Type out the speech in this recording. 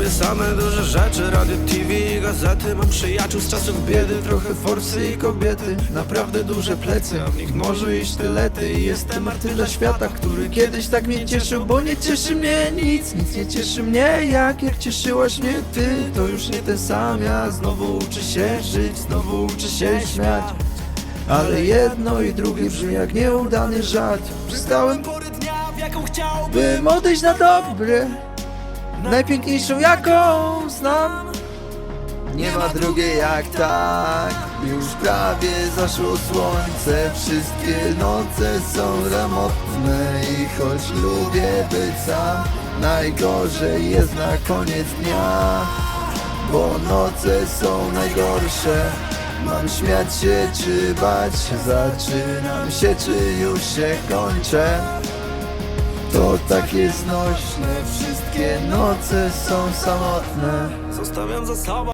te same duże rzeczy. Radio, TV i gazety. Mam przyjaciół z czasów biedy Trochę forsy i kobiety. Naprawdę duże plecy A w nich może iść tylety I jestem artyla świata Który kiedyś tak mnie cieszył Bo nie cieszy mnie nic Nic nie cieszy mnie. Jak Jak cieszyłaś mnie ty To już nie ten sam ja Znowu uczę się żyć Znowu uczę się śmiać. Ale jedno i drugie brzmi jak nieudany żart. Przestałem pory dnia, w jaką chciałbym bym odejść na dobre Najpiękniejszą jaką znam. Nie ma drugiej jak tak. Już prawie zaszło słońce. Wszystkie noce są ramotne I choć lubię być sam Najgorzej jest na koniec dnia Bo noce są najgorsze. Mam śmiać się czy bać Zaczynam się czy już się kończę to takie znośne, wszystkie noce są samotne. Zostawiam za sobą